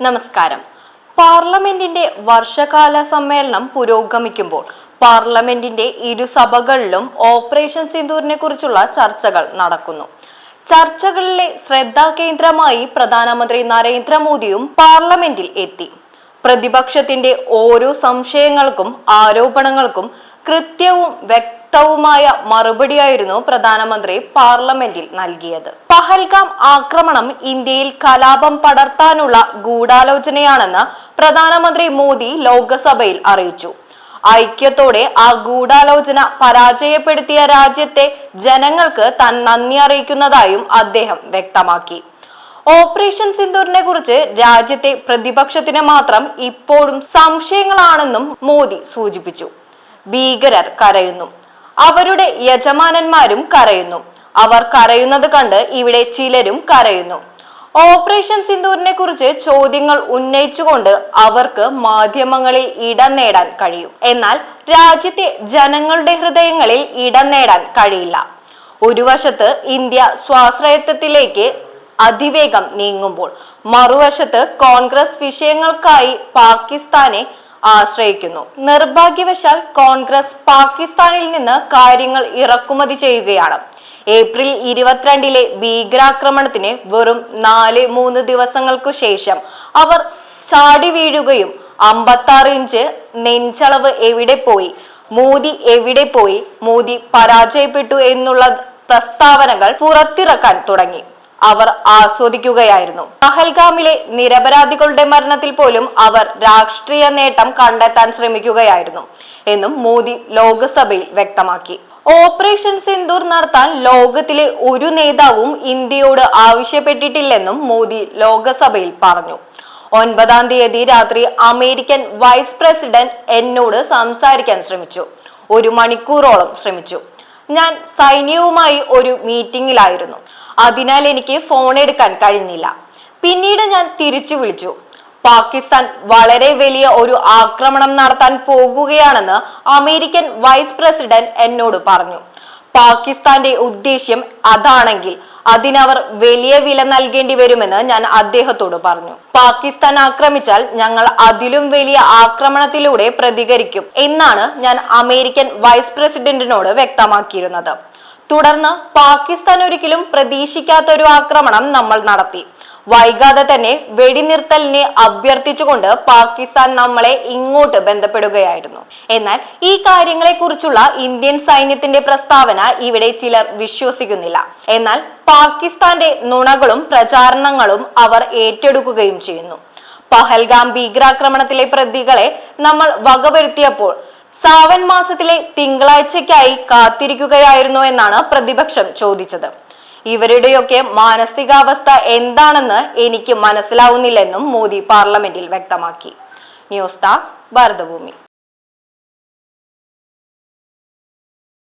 നമസ്കാരം. പാർലമെന്റിന്റെ വർഷകാല സമ്മേളനം പുരോഗമിക്കുമ്പോൾ പാർലമെന്റിന്റെ ഇരുസഭകളിലും ഓപ്പറേഷൻ സിന്ദൂരിനെ കുറിച്ചുള്ള ചർച്ചകൾ നടക്കുന്നു. ചർച്ചകളിലെ ശ്രദ്ധാകേന്ദ്രമായി പ്രധാനമന്ത്രി നരേന്ദ്രമോദിയും പാർലമെന്റിൽ എത്തി. പ്രതിപക്ഷത്തിന്റെ ഓരോ സംശയങ്ങൾക്കും ആരോപണങ്ങൾക്കും കൃത്യവും വ്യക്തവുമായ മറുപടിയായിരുന്നു പ്രധാനമന്ത്രി പാർലമെന്റിൽ നൽകിയത്. പഹൽഗാം ആക്രമണം ഇന്ത്യയിൽ കലാപം പടർത്താനുള്ള ഗൂഢാലോചനയാണെന്ന് പ്രധാനമന്ത്രി മോദി ലോക്സഭയിൽ അറിയിച്ചു. ഐക്യത്തോടെ ആ ഗൂഢാലോചന പരാജയപ്പെടുത്തിയ രാജ്യത്തെ ജനങ്ങൾക്ക് താൻ നന്ദി അറിയിക്കുന്നതായും അദ്ദേഹം വ്യക്തമാക്കി. ഓപ്പറേഷൻ സിന്ദൂറിനെ കുറിച്ച് രാജ്യത്തെ പ്രതിപക്ഷത്തിന് മാത്രം ഇപ്പോഴും സംശയങ്ങളാണെന്നും മോദി സൂചിപ്പിച്ചു. ഭീകരർ കരയുന്നു. അവരുടെ യജമാനന്മാരും കരയുന്നു. അവർ കരയുന്നത് കണ്ട് ഇവിടെ ചിലരും കരയുന്നു. ഓപ്പറേഷൻ സിന്ദൂറിനെ കുറിച്ച് ചോദ്യങ്ങൾ ഉന്നയിച്ചുകൊണ്ട് അവർക്ക് മാധ്യമങ്ങളിൽ ഇടം നേടാൻ കഴിയും. എന്നാൽ രാജ്യത്തെ ജനങ്ങളുടെ ഹൃദയങ്ങളിൽ ഇടം നേടാൻ കഴിയില്ല. ഒരു വശത്ത് ഇന്ത്യ സ്വാശ്രയത്വത്തിലേക്ക് അതിവേഗം നീങ്ങുമ്പോൾ മറുവശത്ത് കോൺഗ്രസ് വിഷയങ്ങൾക്കായി പാകിസ്ഥാനെ ആശ്രയിക്കുന്നു. നിർഭാഗ്യവശാൽ കോൺഗ്രസ് പാകിസ്ഥാനിൽ നിന്ന് കാര്യങ്ങൾ ഇറക്കുമതി ചെയ്യുകയാണ്. ഏപ്രിൽ ഇരുപത്തിരണ്ടിലെ ഭീകരാക്രമണത്തിന് വെറും നാല് മൂന്ന് ദിവസങ്ങൾക്കു ശേഷം അവർ ചാടി വീഴുകയും അമ്പത്താറ് ഇഞ്ച് നെഞ്ചളവ് എവിടെ പോയി മോദി എവിടെ പോയി മോദി പരാജയപ്പെട്ടു എന്നുള്ള പ്രസ്താവനകൾ പുറത്തിറക്കാൻ തുടങ്ങി. അവർ ആസ്വദിക്കുകയായിരുന്നു. പഹൽഗാമിലെ നിരപരാധികളുടെ മരണത്തിൽ പോലും അവർ രാഷ്ട്രീയ നേട്ടം കണ്ടെത്താൻ ശ്രമിക്കുകയായിരുന്നു എന്നും മോദി ലോക്സഭയിൽ വ്യക്തമാക്കി. ഓപ്പറേഷൻ സിന്ദൂർ നടത്താൻ ലോകത്തിലെ ഒരു നേതാവും ഇന്ത്യയോട് ആവശ്യപ്പെട്ടിട്ടില്ലെന്നും മോദി ലോക്സഭയിൽ പറഞ്ഞു. ഒൻപതാം തീയതി രാത്രി അമേരിക്കൻ വൈസ് പ്രസിഡന്റ് എന്നോട് സംസാരിക്കാൻ ശ്രമിച്ചു. ഒരു മണിക്കൂറോളം ശ്രമിച്ചു. ഞാൻ സൈന്യവുമായി ഒരു മീറ്റിംഗിലായിരുന്നു. അതിനാൽ എനിക്ക് ഫോൺ എടുക്കാൻ കഴിഞ്ഞില്ല. പിന്നീട് ഞാൻ തിരിച്ചു വിളിച്ചു. പാകിസ്ഥാൻ വളരെ വലിയ ഒരു ആക്രമണം നടത്താൻ പോകുകയാണെന്ന് അമേരിക്കൻ വൈസ് പ്രസിഡന്റ് എന്നോട് പറഞ്ഞു. പാകിസ്ഥാന്റെ ഉദ്ദേശ്യം അതാണെങ്കിൽ അതിനവർ വലിയ വില നൽകേണ്ടി വരുമെന്ന് ഞാൻ അദ്ദേഹത്തോട് പറഞ്ഞു. പാകിസ്ഥാൻ ആക്രമിച്ചാൽ ഞങ്ങൾ അതിലും വലിയ ആക്രമണത്തിലൂടെ പ്രതികരിക്കും എന്നാണ് ഞാൻ അമേരിക്കൻ വൈസ് പ്രസിഡന്റിനോട് വ്യക്തമാക്കിയിരുന്നത്. തുടർന്ന് പാകിസ്ഥാൻ ഒരിക്കലും പ്രതീക്ഷിക്കാത്ത ഒരു ആക്രമണം നമ്മൾ നടത്തി. വൈകാതെ തന്നെ വെടിനിർത്തലിനെ അഭ്യർത്ഥിച്ചുകൊണ്ട് പാകിസ്ഥാൻ നമ്മളെ ഇങ്ങോട്ട് ബന്ധപ്പെടുകയായിരുന്നു. എന്നാൽ ഈ കാര്യങ്ങളെക്കുറിച്ചുള്ള ഇന്ത്യൻ സൈന്യത്തിന്റെ പ്രസ്താവന ഇവിടെ ചിലർ വിശ്വസിക്കുന്നില്ല. എന്നാൽ പാകിസ്ഥാന്റെ നുണകളും പ്രചാരണങ്ങളും അവർ ഏറ്റെടുക്കുകയും ചെയ്യുന്നു. പഹൽഗാം ഭീകരാക്രമണത്തിലെ പ്രതികളെ നമ്മൾ വകവരുത്തിയപ്പോൾ സാവൻ മാസത്തിലെ തിങ്കളാഴ്ചയ്ക്കായി കാത്തിരിക്കുകയായിരുന്നു എന്നാണ് പ്രതിപക്ഷം ചോദിച്ചത്. ഇവരുടെയൊക്കെ മാനസികാവസ്ഥ എന്താണെന്ന് എനിക്ക് മനസ്സിലാവുന്നില്ലെന്നും മോദി പാർലമെന്റിൽ വ്യക്തമാക്കി. News desk Bharathabhoomi.